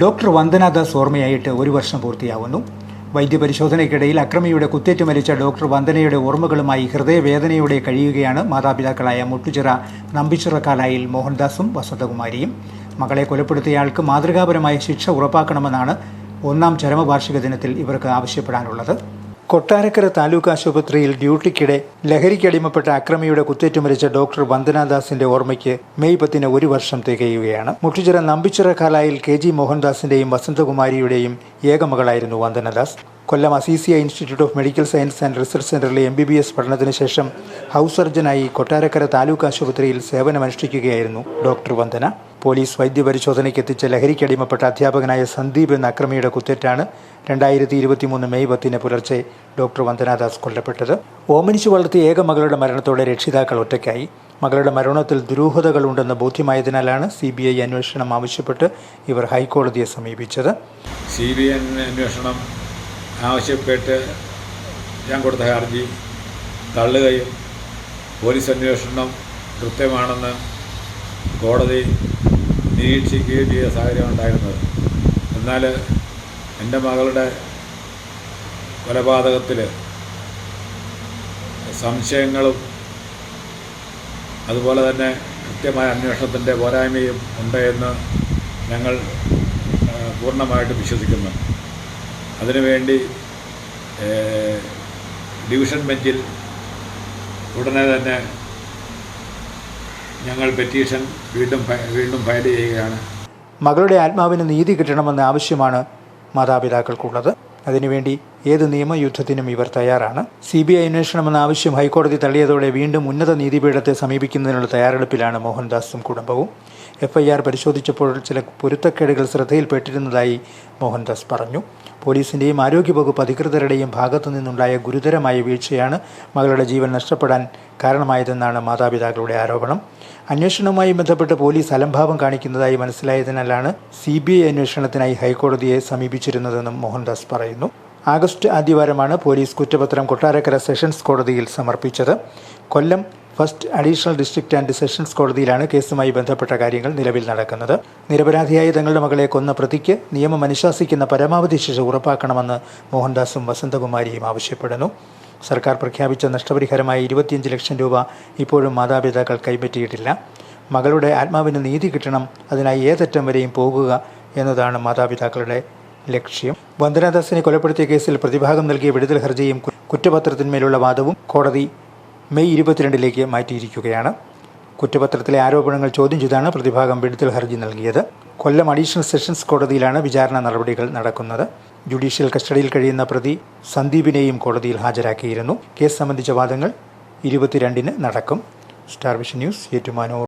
Doctor Vandana Das ഓർമ്മയായിട്ട് ഒരു വർഷം പൂർത്തിയാവുന്നു. വൈദ്യപരിശോധനയ്ക്കിടയിൽ അക്രമിയുടെ കുത്തേറ്റ് മരിച്ച ഡോക്ടർ വന്ദനയുടെ ഓർമ്മകളുമായി ഹൃദയവേദനയോടെ കഴിയുകയാണ് മാതാപിതാക്കളായ മുട്ടുചിറ നമ്പിച്ചിറക്കാലായിൽ മോഹൻദാസും വസന്തകുമാരിയും. മകളെ കൊലപ്പെടുത്തിയയാൾക്ക് മാതൃകാപരമായ ശിക്ഷ ഉറപ്പാക്കണമെന്നാണ് ഒന്നാം ചരമവാർഷിക ദിനത്തിൽ ഇവർക്ക് ആവശ്യപ്പെടാനുള്ളത്. കൊട്ടാരക്കര താലൂക്ക് ആശുപത്രിയിൽ ഡ്യൂട്ടിക്കിടെ ലഹരിക്കടിമപ്പെട്ട അക്രമിയുടെ കുത്തേറ്റ് മരിച്ച ഡോക്ടർ വന്ദനാദാസിന്റെ ഓർമ്മയ്ക്ക് മെയ് പത്തിന് ഒരു വർഷം തികയുകയാണ്. മുട്ടുചിറ നമ്പിച്ചിറ കാലായിൽ കെ ജി മോഹൻദാസിന്റെയും വസന്തകുമാരിയുടെയും ഏകമകളായിരുന്നു Vandana Das. Kollam Azeezia institute of medical science and research സെന്ററിലെ എം ബി ബി എസ് പഠനത്തിന് ശേഷം ഹൗസ് സർജനായി കൊട്ടാരക്കര താലൂക്ക് ആശുപത്രിയിൽ സേവനമനുഷ്ഠിക്കുകയായിരുന്നു ഡോക്ടർ വന്ദന. പോലീസ് വൈദ്യപരിശോധനയ്ക്ക് എത്തിച്ച ലഹരിക്കടിമപ്പെട്ട അധ്യാപകനായ സന്ദീപ് എന്ന അക്രമിയുടെ കുത്തേറ്റാണ് രണ്ടായിരത്തി ഇരുപത്തിമൂന്ന് മെയ് പത്തിന് പുലർച്ചെ ഡോക്ടർ വന്ദനാദാസ് കൊല്ലപ്പെട്ടത്. ഓമനിച്ചു വളർത്തിയ ഏക മകളുടെ മരണത്തോടെ രക്ഷിതാക്കൾ ഒറ്റയ്ക്കായി. മകളുടെ മരണത്തിൽ ദുരൂഹതകളുണ്ടെന്ന് ബോധ്യമായതിനാലാണ് സി ബി ഐ അന്വേഷണം ആവശ്യപ്പെട്ട് ഇവർ ഹൈക്കോടതിയെ സമീപിച്ചത്. സി ബി ഐ അന്വേഷണം ആവശ്യപ്പെട്ട് ഞാൻ കൊടുത്ത ഹർജി തള്ളുകയും പോലീസ് അന്വേഷണം കൃത്യമാണെന്ന് കോടതി നിരീക്ഷിക്കുകയും ചെയ്ത സാഹചര്യം ഉണ്ടായിരുന്നത്. എന്നാൽ എന്റെ മകളുടെ കൊലപാതകത്തിൽ സംശയങ്ങളും അതുപോലെ തന്നെ കൃത്യമായ അന്വേഷണത്തിന്റെ പോരായ്മയും ഉണ്ട് എന്ന് ഞങ്ങൾ പൂർണമായിട്ട് വിശ്വസിക്കുന്നു. അതിനുവേണ്ടി ഡിവിഷൻ ബെഞ്ചിൽ ഉടനെ തന്നെ ഞങ്ങൾ പെറ്റീഷൻ വീണ്ടും വീണ്ടും ഫയൽ ചെയ്യുകയാണ്. മകളുടെ ആത്മാവിന് നീതി കിട്ടണമെന്ന ആവശ്യമാണ് മാതാപിതാക്കൾക്കുള്ളത്. അതിനുവേണ്ടി ഏത് നിയമയുദ്ധത്തിനും ഇവർ തയ്യാറാണ്. സി ബി ഐ അന്വേഷണമെന്ന ആവശ്യം ഹൈക്കോടതി തള്ളിയതോടെ വീണ്ടും ഉന്നത നീതിപീഠത്തെ സമീപിക്കുന്നതിനുള്ള തയ്യാറെടുപ്പിലാണ് മോഹൻദാസും കുടുംബവും. എഫ് ഐ ആർ പരിശോധിച്ചപ്പോൾ ചില പൊരുത്തക്കേടുകൾ ശ്രദ്ധയിൽപ്പെട്ടിരുന്നതായി മോഹൻദാസ് പറഞ്ഞു. പോലീസിന്റെയും ആരോഗ്യവകുപ്പ് അധികൃതരുടെയും ഭാഗത്തു നിന്നുണ്ടായ ഗുരുതരമായ വീഴ്ചയാണ് മകളുടെ ജീവൻ നഷ്ടപ്പെടാൻ കാരണമായതെന്നാണ് മാതാപിതാക്കളുടെ ആരോപണം. അന്വേഷണവുമായി ബന്ധപ്പെട്ട് പോലീസ് അലംഭാവം കാണിക്കുന്നതായി മനസ്സിലായതിനാലാണ് സി ബി ഐ അന്വേഷണത്തിനായി ഹൈക്കോടതിയെ സമീപിച്ചിരുന്നതെന്നും മോഹൻദാസ് പറയുന്നു. ആഗസ്റ്റ് ആദ്യവാരമാണ് പോലീസ് കുറ്റപത്രം കൊട്ടാരക്കര സെഷൻസ് കോടതിയിൽ സമർപ്പിച്ചത്. Kollam first additional district and sessions കോടതിയിലാണ് കേസുമായി ബന്ധപ്പെട്ട കാര്യങ്ങൾ നിലവിൽ നടക്കുന്നത്. നിരപരാധിയായ തങ്ങളുടെ മകളെ കൊന്ന പ്രതിക്ക് നിയമം അനുശാസിക്കുന്ന പരമാവധി ശിക്ഷ ഉറപ്പാക്കണമെന്ന് മോഹൻദാസും വസന്തകുമാരിയും ആവശ്യപ്പെടുന്നു. സർക്കാർ പ്രഖ്യാപിച്ച നഷ്ടപരിഹാരമായ ഇരുപത്തിയഞ്ച് ലക്ഷം രൂപ ഇപ്പോഴും മാതാപിതാക്കൾ കൈപ്പറ്റിയിട്ടില്ല. മകളുടെ ആത്മാവിന് നീതി കിട്ടണം അതിനായി ഏതറ്റം വരെയും പോകുക എന്നതാണ് മാതാപിതാക്കളുടെ ലക്ഷ്യം. വന്ദനാദാസിനെ കൊലപ്പെടുത്തിയ കേസിൽ പ്രതിഭാഗം നൽകിയ വിടുതൽ ഹർജിയും കുറ്റപത്രത്തിന്മേലുള്ള വാദവും കോടതി മെയ് ഇരുപത്തിരണ്ടിലേക്ക് മാറ്റിയിരിക്കുകയാണ്. കുറ്റപത്രത്തിലെ ആരോപണങ്ങൾ ചോദ്യം ചെയ്താണ് പ്രതിഭാഗം വിടുതൽ ഹർജി നൽകിയത്. കൊല്ലം അഡീഷണൽ സെഷൻസ് കോടതിയിലാണ് വിചാരണ നടപടികൾ നടക്കുന്നത്. ജുഡീഷ്യൽ കസ്റ്റഡിയിൽ കഴിയുന്ന പ്രതി സന്ദീപിനെയും കോടതിയിൽ ഹാജരാക്കിയിരുന്നു. കേസ് സംബന്ധിച്ച വാദങ്ങൾ ഇരുപത്തിരണ്ടിന് നടക്കും. Star Vision News Ettumanoor.